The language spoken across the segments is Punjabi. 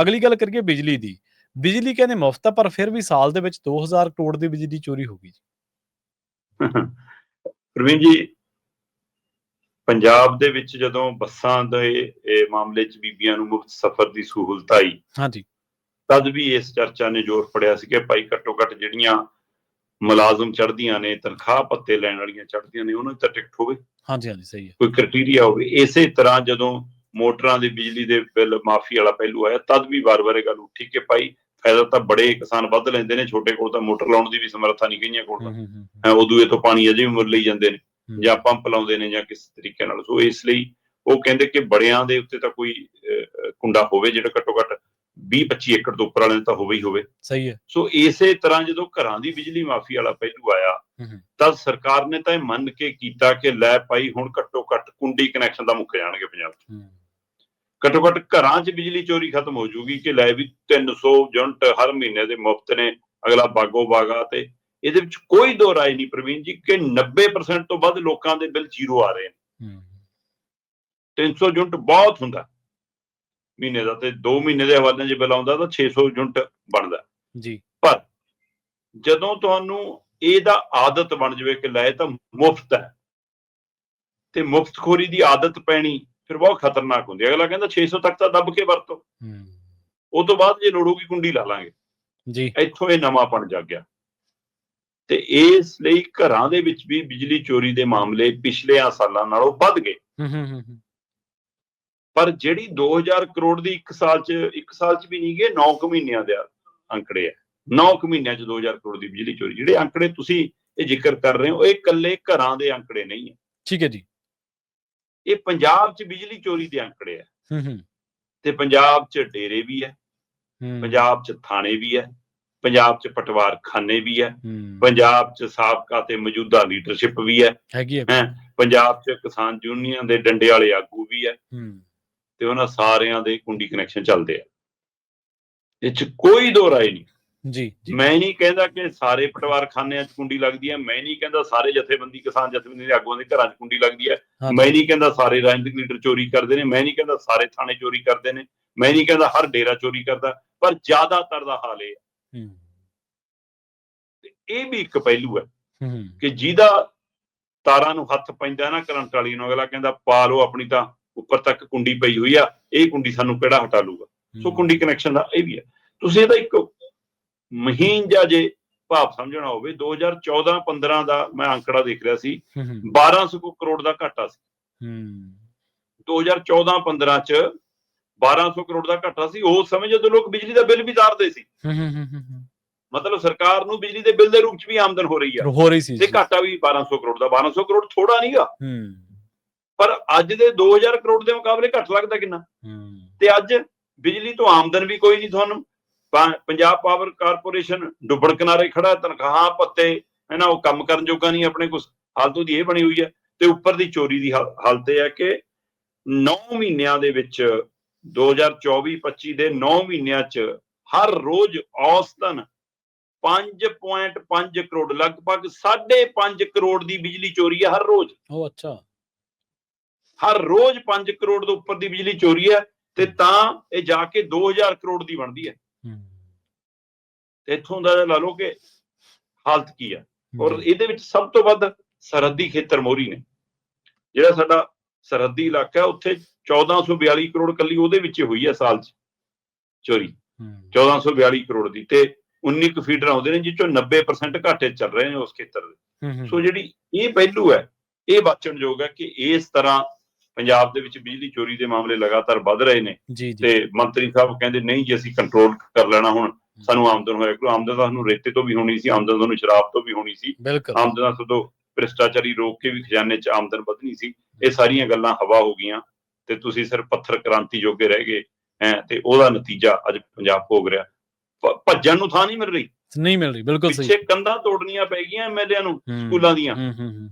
ਅਗਲੀ ਗੱਲ ਕਰੀਏ ਬਿਜਲੀ ਦੀ। ਬਿਜਲੀ ਕਹਿੰਦੇ ਮੁਫਤ ਆ ਪਰ ਫਿਰ ਵੀ ਸਾਲ ਦੇ ਵਿੱਚ 2000 ਕਰੋੜ ਦੀ ਬਿਜਲੀ ਚੋਰੀ ਹੋ ਗਈ ਜੀ। ਪ੍ਰਵੀਨ ਜੀ ਪੰਜਾਬ ਦੇ ਵਿੱਚ ਜਦੋਂ ਬੱਸਾਂ ਦੇ ਇਹ ਮਾਮਲੇ 'ਚ ਬੀਬੀਆਂ ਨੂੰ ਮੁਫਤ ਸਫ਼ਰ ਦੀ ਸਹੂਲਤ ਆਈ ਹਾਂਜੀ। ਤਦ ਵੀ ਇਸ ਚਰਚਾ ਨੇ ਜ਼ੋਰ ਫੜਿਆ ਸੀ ਕਿ ਭਾਈ ਘੱਟੋ ਘੱਟ ਜਿਹੜੀਆਂ ਮੁਲਾਜ਼ਮ ਚੜ੍ਹਦੀਆਂ ਨੇ ਤਨਖਾਹ ਪੱਤੇ ਲੈਣ ਵਾਲੀਆਂ ਚੜ੍ਹਦੀਆਂ ਨੇ ਉਹਨਾਂ ਦੀ ਤਾਂ ਟਿਕਟ ਹੋਵੇ। ਹਾਂਜੀ ਹਾਂਜੀ ਸਹੀ ਹੈ। ਕੋਈ ਕ੍ਰਾਈਟੇਰੀਆ ਹੋਵੇ। ਇਸੇ ਤਰ੍ਹਾਂ ਜਦੋਂ ਮੋਟਰਾਂ ਦੀ ਬਿਜਲੀ ਦੇ ਬਿੱਲ ਮਾਫੀ ਵਾਲਾ ਪਹਿਲੂ ਆਇਆ ਤਦ ਵੀ ਵਾਰ-ਵਾਰ ਇਹ ਗੱਲ ਉੱਠੀ ਕਿ ਭਾਈ ਫਾਇਦਾ ਤਾਂ ਬੜੇ ਕਿਸਾਨ ਵੱਧ ਲੈਂਦੇ ਨੇ ਛੋਟੇ ਕੋਲ ਤਾਂ ਮੋਟਰ ਲਾਉਣ ਦੀ ਵੀ ਸਮਰੱਥਾ ਨਹੀਂ ਕਈਆਂ ਕੋਲ ਤਾਂ। ਹੂੰ, ਹੂੰ, ਹੂੰ, ਹੈਂ, ਉਦੋਂ ਇਹ ਤੋਂ ਪਾਣੀ ਅਜੇ ਵੀ ਮੁੱਲ ਲਈ ਜਾਂਦੇ ਨੇ। ਜਾਂ ਪੰਪ ਲਾਉਂਦੇ ਨੇ ਜਾਂ ਕਿਸ ਤਰੀਕੇ ਨਾਲ। ਸੋ ਇਸ ਲਈ ਉਹ ਕਹਿੰਦੇ ਕਿ ਬੜਿਆਂ ਦੇ ਉੱਤੇ ਤਾਂ ਕੋਈ ਕੁੰਡਾ ਹੋਵੇ ਜਿਹੜਾ ਘੱਟੋ ਘੱਟ 20 25 ਏਕੜ ਤੋਂ ਉੱਪਰ ਵਾਲੇ ਤਾਂ ਹੋਵੇ ਹੀ ਹੋਵੇ। ਸਹੀ ਹੈ। ਸੋ ਇਸੇ ਤਰ੍ਹਾਂ ਜਦੋਂ ਘਰਾਂ ਦੀ ਬਿਜਲੀ ਮਾਫੀ ਵਾਲਾ ਪਹਿਲੂ ਆਇਆ। ਤਾਂ ਸਰਕਾਰ ਨੇ ਤਾਂ ਇਹ ਮੰਨ ਕੇ ਕੀਤਾ ਕਿ ਲੈ ਭਾਈ ਹੁਣ ਘੱਟੋ ਘੱਟ ਕੁੰਡੀ ਕਨੈਕਸ਼ਨ ਦਾ ਮੁੱਕ ਜਾਣਗੇ ਪੰਜਾਬ 'ਚ। ਘੱਟੋ ਘੱਟ ਘਰਾਂ 'ਚ ਬਿਜਲੀ ਚੋਰੀ ਖਤਮ ਹੋ ਜਾਊਗੀ ਕਿ ਲੈ ਵੀ 300 ਯੂਨਿਟ ਹਰ ਮਹੀਨੇ ਦੇ ਮੁਫਤ ਨੇ ਅਗਲਾ ਬਾਗੋ ਬਾਗਾ ਤੇ ਇਹਦੇ ਵਿੱਚ ਕੋਈ ਦੋ ਰਾਏ ਨਹੀਂ ਪ੍ਰਵੀਨ ਜੀ ਕਿ 90% ਤੋਂ ਵੱਧ ਲੋਕਾਂ ਦੇ ਬਿੱਲ ਜ਼ੀਰੋ ਆ ਰਹੇ ਨੇ। ਹੂੰ, 300 ਯੂਨਿਟ ਬਹੁਤ ਹੁੰਦਾ। ਮਹੀਨੇ ਦਾ ਤੇ 2 ਮਹੀਨੇ ਦੇ ਹਵਾਲੇ 'ਚ ਬਿੱਲ ਆਉਂਦਾ ਤਾਂ 600 ਯੂਨਿਟ ਬਣਦਾ। ਜੀ। ਪਰ ਜਦੋਂ ਤੁਹਾਨੂੰ ਇਹਦਾ ਆਦਤ ਬਣ ਜਾਵੇ ਕਿ ਲੈ ਤਾਂ ਮੁਫਤ ਹੈ ਤੇ ਮੁਫਤਖੋਰੀ ਦੀ ਆਦਤ ਪੈਣੀ ਫਿਰ ਬਹੁਤ ਖਤਰਨਾਕ ਹੁੰਦੀ ਹੈ। ਅਗਲਾ ਕਹਿੰਦਾ 600 ਤੱਕ ਤਾਂ ਦੱਬ ਕੇ ਵਰਤੋ। ਹੂੰ, ਤੋਂ ਬਾਅਦ ਜੇ ਲੋੜ ਹੋਊਗੀ ਕੁੰਡੀ ਲਾ ਲਾਂਗੇ। ਜੀ। ਇੱਥੋਂ ਇਹ ਨਵਾਂਪਣ ਜਾਗ ਗਿਆ। ਤੇ ਇਸ ਲਈ ਘਰਾਂ ਦੇ ਵਿੱਚ ਵੀ ਬਿਜਲੀ ਚੋਰੀ ਦੇ ਮਾਮਲੇ ਪਿਛਲੇ ਸਾਲਾਂ ਨਾਲੋਂ ਵੱਧ ਗਏ। ਹੂੰ, ਹੂੰ, ਹੂੰ, ਹੂੰ, ਪਰ ਜਿਹੜੀ 2000 ਕਰੋੜ ਦੀ 1 ਸਾਲ 'ਚ 1 ਸਾਲ 'ਚ ਵੀ ਨਹੀਂ ਗਏ 9 ਕੁ ਮਹੀਨਿਆਂ ਦੇ ਅੰਕੜੇ ਆ। 9 ਕੁ ਮਹੀਨਿਆਂ 'ਚ 2000 ਕਰੋੜ ਦੀ ਬਿਜਲੀ ਚੋਰੀ। ਜਿਹੜੇ ਅੰਕੜੇ ਤੁਸੀਂ ਇਹ ਜ਼ਿਕਰ ਕਰ ਰਹੇ ਹੋ ਇਹ ਇਕੱਲੇ ਘਰਾਂ ਦੇ ਅੰਕੜੇ ਨਹੀਂ ਹੈ। ਠੀਕ ਹੈ ਜੀ। ਇਹ ਪੰਜਾਬ 'ਚ ਬਿਜਲੀ ਚੋਰੀ ਦੇ ਅੰਕੜੇ ਆ। ਹੂੰ ਹੂੰ। ਤੇ ਪੰਜਾਬ 'ਚ ਡੇਰੇ ਵੀ ਹੈ। ਪੰਜਾਬ 'ਚ ਥਾਣੇ ਵੀ ਹੈ ਪੰਜਾਬ 'ਚ ਪਟਵਾਰਖਾਨੇ ਵੀ ਹੈ। ਪੰਜਾਬ 'ਚ ਸਾਬਕਾ ਤੇ ਮੌਜੂਦਾ ਲੀਡਰਸ਼ਿਪ ਵੀ ਹੈ ਹੈਗੀ ਹੈ। ਪੰਜਾਬ 'ਚ ਕਿਸਾਨ ਯੂਨੀਅਨ ਦੇ ਡੰਡੇ ਵਾਲੇ ਆਗੂ ਵੀ ਹੂੰ, ਤੇ ਉਹਨਾਂ ਸਾਰਿਆਂ ਦੇ ਕੁੰਡੀ ਕਨੈਕਸ਼ਨ ਚੱਲਦੇ ਆ। ਇਹ 'ਚ ਕੋਈ ਦੋ ਰਾਏ ਨਹੀਂ। ਜੀ ਮੈਂ ਨਹੀਂ ਕਹਿੰਦਾ ਕਿ ਸਾਰੇ ਪਟਵਾਰਖਾਨਿਆਂ 'ਚ ਕੁੰਡੀ ਲੱਗਦੀ ਹੈ ਮੈਂ ਨਹੀਂ ਕਹਿੰਦਾ ਸਾਰੇ ਜਥੇਬੰਦੀ ਕਿਸਾਨ ਜਥੇਬੰਦੀ ਦੇ ਆਗੂਆਂ ਦੇ ਘਰਾਂ 'ਚ ਕੁੰਡੀ ਲੱਗਦੀ ਹੈ। ਮੈਂ ਨਹੀਂ ਕਹਿੰਦਾ ਸਾਰੇ ਰਾਜਨੀਤਿਕ ਲੀਡਰ ਚੋਰੀ ਕਰਦੇ ਨੇ ਮੈਂ ਨਹੀਂ ਕਹਿੰਦਾ ਸਾਰੇ ਥਾਣੇ ਚੋਰੀ ਕਰਦੇ ਨੇ ਮੈਂ ਨਹੀਂ ਕਹਿੰਦਾ ਹਰ ਡੇਰਾ ਚੋਰੀ ਕਰਦਾ ਪਰ ਜ਼ਿਆਦਾਤਰ ਦਾ ਹਾਲ ਇਹ ਹੈ। ਇਹ ਵੀ ਇੱਕ ਪਹਿਲੂ ਹੈ ਕਿ ਜਿਹਦਾ ਤਾਰਾਂ ਨੂੰ ਹੱਥ ਪੈਂਦਾ ਨਾ ਕਰੰਟ ਵਾਲੀ ਨੂੰ ਅਗਲਾ ਕਹਿੰਦਾ ਪਾ ਲਓ ਆਪਣੀ ਤਾਂ ਉੱਪਰ ਤੱਕ ਕੁੰਡੀ ਪਈ ਹੋਈ ਆ ਇਹ ਕੁੰਡੀ ਸਾਨੂੰ ਕਿਹੜਾ ਹਟਾ ਲੂਗਾ? ਸੋ ਕੁੰਡੀ ਕਨੈਕਸ਼ਨ ਦਾ ਇਹ ਵੀ ਹੈ। ਤੁਸੀਂ ਇਹਦਾ ਇੱਕ ਮਹੀਨ ਜਾਂ ਜੇ ਭਾਵ ਸਮਝਣਾ ਹੋਵੇ 2014-15 ਦਾ ਮੈਂ ਅੰਕੜਾ ਦੇਖ ਰਿਹਾ ਸੀ ਹੂੰ, ਹੂੰ, 1200 ਕੁ ਕਰੋੜ ਦਾ ਘਾਟਾ ਸੀ। ਹੂੰ, 2014-15 ਚ 1200 ਕਰੋੜ ਦਾ ਘਾਟਾ ਸੀ। ਉਸ ਸਮੇਂ ਜਦੋਂ ਲੋਕ ਬਿਜਲੀ ਦਾ ਬਿੱਲ ਵੀ ਤਾਰਦੇ ਸੀ। ਮਤਲਬ ਸਰਕਾਰ ਨੂੰ ਬਿਜਲੀ ਦੇ ਬਿੱਲ ਦੇ ਰੂਪ ਚ ਵੀ ਆਮਦਨ ਹੋ ਰਹੀ ਆ। ਹੋ ਰਹੀ ਸੀ ਤੇ। ਘਾਟਾ ਵੀ 1200 ਕਰੋੜ ਦਾ 1200 ਕਰੋੜ ਥੋੜਾ ਨਹੀਂਗਾ ਹੂੰ, ਪਰ ਅੱਜ ਦੇ 2000 ਕਰੋੜ ਦੇ ਮੁਕਾਬਲੇ ਘੱਟ ਲੱਗਦਾ ਕਿੰਨਾ? ਹੂੰ, ਤੇ ਅੱਜ ਬਿਜਲੀ ਤੋਂ ਆਮਦਨ ਵੀ ਕੋਈ ਨਹੀਂ ਤੁਹਾਨੂੰ ਪੰਜਾਬ ਪਾਵਰ ਕਾਰਪੋਰੇਸ਼ਨ ਡੁੱਬਣ ਕਿਨਾਰੇ ਖੜਾ ਤਨਖਾਹਾਂ ਪੱਤੇ ਹੈ ਨਾ ਉਹ ਕੰਮ ਕਰਨ ਜੋਗਾ ਨਹੀਂ ਆਪਣੇ ਕੋਲ ਹਾਲਤ ਉਹਦੀ ਇਹ ਬਣੀ ਹੋਈ ਹੈ। ਤੇ ਉੱਪਰ ਦੀ ਚੋਰੀ ਦੀ ਹਾਲ- ਹਾਲਤ ਇਹ ਹੈ ਕਿ 9 ਮਹੀਨਿਆਂ ਦੇ ਵਿੱਚ 2024-25 ਦੇ 9 ਮਹੀਨਿਆਂ 'ਚ ਹਰ ਰੋਜ਼ ਔਸਤਨ 5.5 ਕਰੋੜ ਲਗਭਗ 5.5 ਕਰੋੜ ਦੀ ਬਿਜਲੀ ਚੋਰੀ ਹੈ ਹਰ ਰੋਜ਼। ਉਹ ਅੱਛਾ। ਹਰ ਰੋਜ਼ 5 ਕਰੋੜ ਤੋਂ ਉੱਪਰ ਦੀ ਬਿਜਲੀ ਚੋਰੀ ਹੈ ਤੇ ਤਾਂ ਇਹ ਜਾ ਕੇ 2000 ਕਰੋੜ ਦੀ ਬਣਦੀ ਹੂੰ, ਤੇ ਇੱਥੋਂ ਦਾ ਲਾ ਲਓ ਕਿ ਹਾਲਤ ਕੀ ਹੈ ਔਰ ਇਹਦੇ ਵਿੱਚ ਸਭ ਤੋਂ ਵੱਧ ਸਰਹੱਦੀ ਖੇਤਰ ਮੋਰੀ ਨੇ। ਜਿਹੜਾ ਸਾਡਾ ਸਰਹੱਦੀ ਇਲਾਕਾ ਹੈ ਉੱਥੇ 1442 ਕਰੋੜ ਕੱਲੀ ਉਹਦੇ ਵਿੱਚ ਹੋਈ ਹੈ ਸਾਲ 'ਚ ਚੋਰੀ। ਹੂੰ, 1442 ਕਰੋੜ ਦੀ ਤੇ 19 ਕੁ ਫੀਡਰ ਆਉਂਦੇ ਨੇ ਜਿਸ ਚੋਂ 90% ਘਾਟੇ ਚੱਲ ਰਹੇ ਨੇ ਉਸ ਖੇਤਰ ਦੇ। ਸੋ ਜਿਹੜੀ ਇਹ ਪਹਿਲੂ ਹੈ ਇਹ ਵਾਚਣਯੋਗ ਹੈ ਕਿ ਇਸ ਤਰ੍ਹਾਂ ਪੰਜਾਬ ਦੇ ਵਿੱਚ ਬਿਜਲੀ ਚੋਰੀ ਦੇ ਮਾਮਲੇ ਲਗਾਤਾਰ ਵੱਧ ਰਹੇ ਨੇ ਤੇ ਮੰਤਰੀ ਸਾਹਿਬ ਕਹਿੰਦੇ ਨਹੀਂ ਜੀ ਅਸੀਂ ਕੰਟਰੋਲ ਕਰ ਲੈਣਾ ਹੁਣ। ਸਾਨੂੰ ਆਮਦਨ ਹੋਇਆ ਕਿਉਂ ਆਮਦਨ ਸਾਨੂੰ ਰੇਤੇ ਤੋਂ ਵੀ ਹੋਣੀ ਸੀ ਆਮਦਨ ਤੁਹਾਨੂੰ ਸ਼ਰਾਬ ਤੋਂ ਵੀ ਹੋਣੀ ਸੀ। ਆਮਦਨ ਤੋਂ ਭ੍ਰਿਸ਼ਟਾਚਾਰੀ ਰੋਕ ਕੇ ਵੀ ਖਜ਼ਾਨੇ 'ਚ ਆਮਦਨ ਵਧਣੀ ਸੀ। ਇਹ ਸਾਰੀਆਂ ਗੱਲਾਂ ਹਵਾ ਹੋ ਗਈਆਂ ਤੇ ਤੁਸੀਂ ਸਿਰਫ ਪੱਥਰ ਕ੍ਰਾਂਤੀ ਜੋਗੇ ਰਹਿ ਗਏ ਹੈ ਤੇ ਉਹਦਾ ਨਤੀਜਾ ਅੱਜ ਪੰਜਾਬ ਭੋਗ ਰਿਹਾ। ਭੱਜਣ ਨੂੰ ਥਾਂ ਨਹੀਂ ਮਿਲ ਰਹੀ। ਨਹੀਂ ਮਿਲ ਰਹੀ ਬਿਲਕੁਲ ਸਹੀ। ਪਿੱਛੇ ਕੰਧਾਂ ਤੋੜਨੀਆਂ ਪੈ ਗਈਆਂ ਐਮਐਲਏ ਨੂੰ ਸਕੂਲਾਂ ਦੀਆਂ।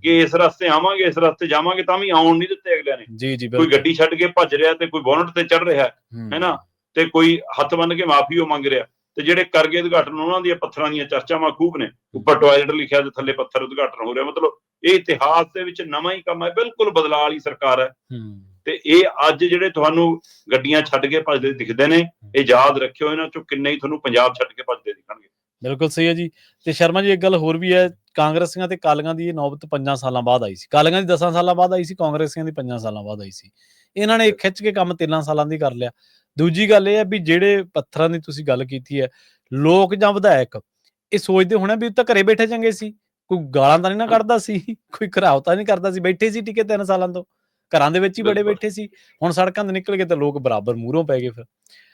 ਕਿ ਇਸ ਰਸਤੇ ਆਵਾਂਗੇ ਇਸ ਰਸਤੇ ਜਾਵਾਂਗੇ ਤਾਂ ਵੀ ਆਉਣ ਨਹੀਂ ਦਿੱਤੇ ਨੇ ਜੀ ਜੀ ਕੋਈ ਗੱਡੀ ਛੱਡ ਕੇ ਭੱਜ ਰਿਹਾ ਤੇ ਕੋਈ ਬੋਨਟ ਤੇ ਚੜ ਰਿਹਾ ਹੂੰ, ਨਾ? ਤੇ ਕੋਈ ਹੱਥ ਬੰਨ ਕੇ ਮਾਫੀ ਉਹ ਮੰਗ ਰਿਹਾ। ਤੇ ਜਿਹੜੇ ਕਰ ਗਏ ਉਦਘਾਟਨ ਉਹਨਾਂ ਦੀਆਂ ਪੱਥਰਾਂ ਦੀਆਂ ਚਰਚਾਵਾਂ ਖੂਬ ਨੇ। ਉੱਪਰ ਟਾਇਲਟ ਲਿਖਿਆ ਤੇ ਥੱਲੇ ਪੱਥਰ ਉਦਘਾਟਨ ਹੋ ਰਿਹਾ। ਮਤਲਬ ਇਹ ਇਤਿਹਾਸ ਦੇ ਵਿੱਚ ਨਵਾਂ ਹੀ ਕੰਮ ਹੈ ਬਿਲਕੁਲ ਬਦਲਾਅ ਵਾਲੀ ਸਰਕਾਰ ਹੂੰ, ਤੇ ਇਹ ਅੱਜ ਜਿਹੜੇ ਤੁਹਾਨੂੰ ਗੱਡੀਆਂ ਛੱਡ ਕੇ ਭੱਜਦੇ ਦਿਖਦੇ ਨੇ ਇਹ ਯਾਦ ਰੱਖਿਓ ਇਹਨਾਂ ਚੋਂ ਕਿੰਨੇ ਹੀ ਤੁਹਾਨੂੰ ਪੰਜਾਬ ਛੱਡ ਕੇ ਭੱਜਦੇ ਦਿਖਣਗੇ। ਬਿਲਕੁਲ ਸਹੀ ਹੈ ਜੀ। ਤੇ ਸ਼ਰਮਾ ਜੀ ਇੱਕ ਗੱਲ ਹੋਰ ਵੀ ਹੈ ਕਾਂਗਰਸੀਆਂ ਤੇ ਕਾਲੀਆਂ ਦੀ ਇਹ ਨੌਬਤ 5 ਸਾਲਾਂ ਬਾਅਦ ਆਈ ਸੀ। ਕਾਲੀਆਂ ਦੀ 10 ਸਾਲਾਂ ਬਾਅਦ ਆਈ ਸੀ ਕਾਂਗਰਸੀਆਂ ਦੀ 5 ਸਾਲਾਂ ਬਾਅਦ ਆਈ ਸੀ। ਇਹਨਾਂ ਨੇ ਖਿੱਚ ਕੇ ਕੰਮ 3 ਸਾਲਾਂ ਦੀ ਕਰ ਲਿਆ। ਦੂਜੀ ਗੱਲ ਇਹ ਹੈ ਵੀ ਜਿਹੜੇ ਪੱਥਰਾਂ ਦੀ ਤੁਸੀਂ ਗੱਲ ਕੀਤੀ ਹੈ ਲੋਕ ਜਾਂ ਵਿਧਾਇਕ ਇਹ ਸੋਚਦੇ ਹੋਣੇ ਵੀ ਉਹ ਤਾਂ ਘਰੇ ਬੈਠੇ ਚੰਗੇ ਸੀ। ਕੋਈ ਗਾਲਾਂ ਤਾਂ ਨਹੀਂ ਨਾ ਕੱਢਦਾ ਸੀ ਕੋਈ ਘਰਾਵ ਤਾਂ ਨਹੀਂ ਕਰਦਾ ਸੀ ਬੈਠੇ ਸੀ ਟਿਕੇ 3 ਸਾਲਾਂ ਤੋਂ। ਘਰਾਂ ਦੇ ਵਿੱਚ ਹੀ ਬੜੇ। ਬੈਠੇ ਸੀ। ਹੁਣ ਸੜਕਾਂ ਤੇ ਨਿਕਲ ਕੇ ਤਾਂ ਲੋਕ ਬਰਾਬਰ ਮੂਹਰੋਂ ਪੈ ਗਏ ਫਿਰ।